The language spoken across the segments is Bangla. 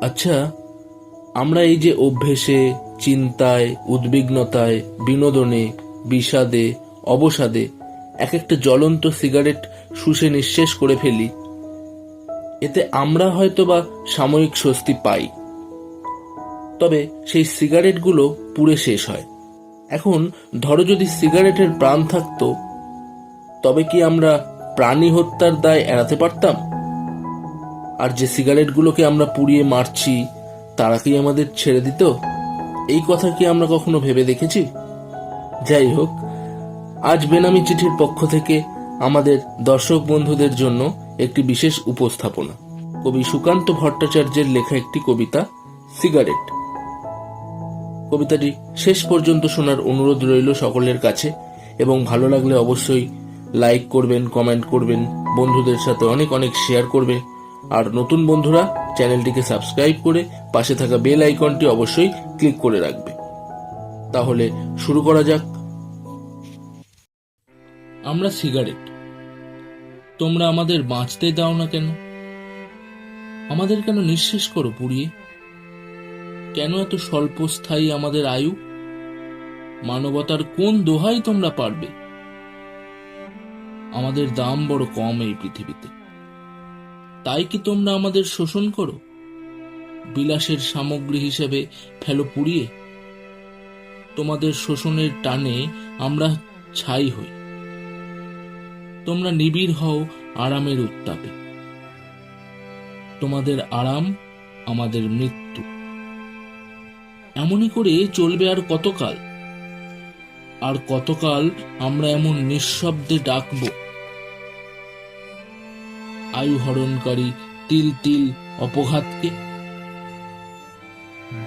আচ্ছা আমরা এই যে অভ্যেসে, চিন্তায়, উদ্বিগ্নতায়, বিনোদনে, বিষাদে, অবসাদে এক একটা জ্বলন্ত সিগারেট শুষে নিঃশেষ করে ফেলি। এতে আমরা হয়তোবা সাময়িক স্বস্তি পাই। তবে সেই সিগারেটগুলো পুড়ে শেষ হয়। এখন ধরো যদি সিগারেটের প্রাণ থাকতো, তবে কি আমরা প্রাণী হত্যার দায় এড়াতে পারতাম? আর যে সিগারেটগুলোকে আমরা পুড়িয়ে মারছি, তারা কি আমাদের ছেড়ে দিত? এই কথা কি আমরা কখনো ভেবে দেখেছি? যাই হোক, আজ বেনামি চিঠির পক্ষ থেকে আমাদের দর্শক বন্ধুদের জন্য একটি বিশেষ উপস্থাপনা। কবি সুকান্ত ভট্টাচার্যের লেখা একটি কবিতা, সিগারেট। কবিতাটি শেষ পর্যন্ত শোনার অনুরোধ রইল সকলের কাছে, এবং ভালো লাগলে অবশ্যই লাইক করবেন, কমেন্ট করবেন, বন্ধুদের সাথে অনেক অনেক শেয়ার করবে। আর নতুন বন্ধুরা, চ্যানেলটিকে সাবস্ক্রাইব করে পাশে থাকা বেল আইকনটি অবশ্যই ক্লিক করে রাখবে। তাহলে শুরু করা যাক। আমরা সিগারেট। তোমরা আমাদের বাঁচতে দাও না কেন? আমাদের কেন নিঃশেষ করো পুড়িয়ে? কেন এত স্বল্পস্থায়ী আমাদের আয়ু? মানবতার কোন দোহাই তোমরা পারবে? আমাদের দাম বড় কম এই পৃথিবীতে। তাই কি তোমরা আমাদের শোষণ করো? বিলাসের সামগ্রী হিসেবে ফেলো পুড়িয়ে। তোমাদের শোষণের টানে আমরা ছাই হই। তোমরা নিবিড় হও আরামের উত্তাপে। তোমাদের আরাম আমাদের মৃত্যু। এমনই করে চলবে আর কতকাল? আর কতকাল আমরা এমন নিঃশব্দে ডাকব? আয়ু হরণকারী তিল তিল অপঘাতকে।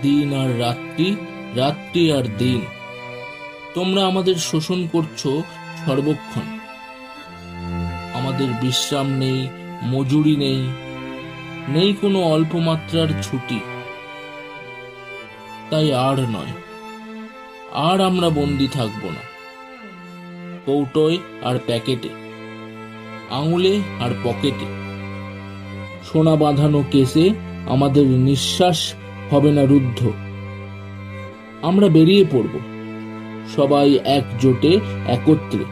দিন আর রাত্রি রাত্রি আর দিন। তোমরা আমাদের শোষণ করছ সর্বক্ষণ। আমাদের বিশ্রাম নেই, মজুরি নেই নেই কোনো অল্প মাত্রার ছুটি। তাই আর নয়, আর আমরা বন্দি থাকব না। কৌটোয় আর প্যাকেটে, আঙুলে আর পকেটে। সোনা বাঁধানো কেসে আমাদের নিঃশ্বাস হবে না রুদ্ধ। আমরা বেরিয়ে পড়ব। সবাই একজোটে, একত্রে।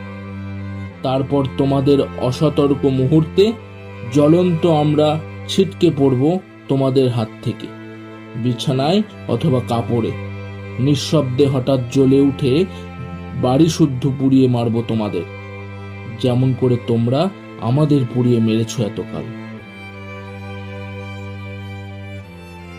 তারপর তোমাদের অসতর্ক মুহূর্তে জ্বলন্ত আমরা ছিটকে পড়ব তোমাদের হাত থেকে। বিছানায় অথবা কাপড়ে। নিঃশব্দে হঠাৎ জ্বলে উঠে বাড়ি শুদ্ধ পুড়িয়ে মারব তোমাদের। যেমন করে তোমরা আমাদের পুড়িয়ে মেরেছ এতকাল।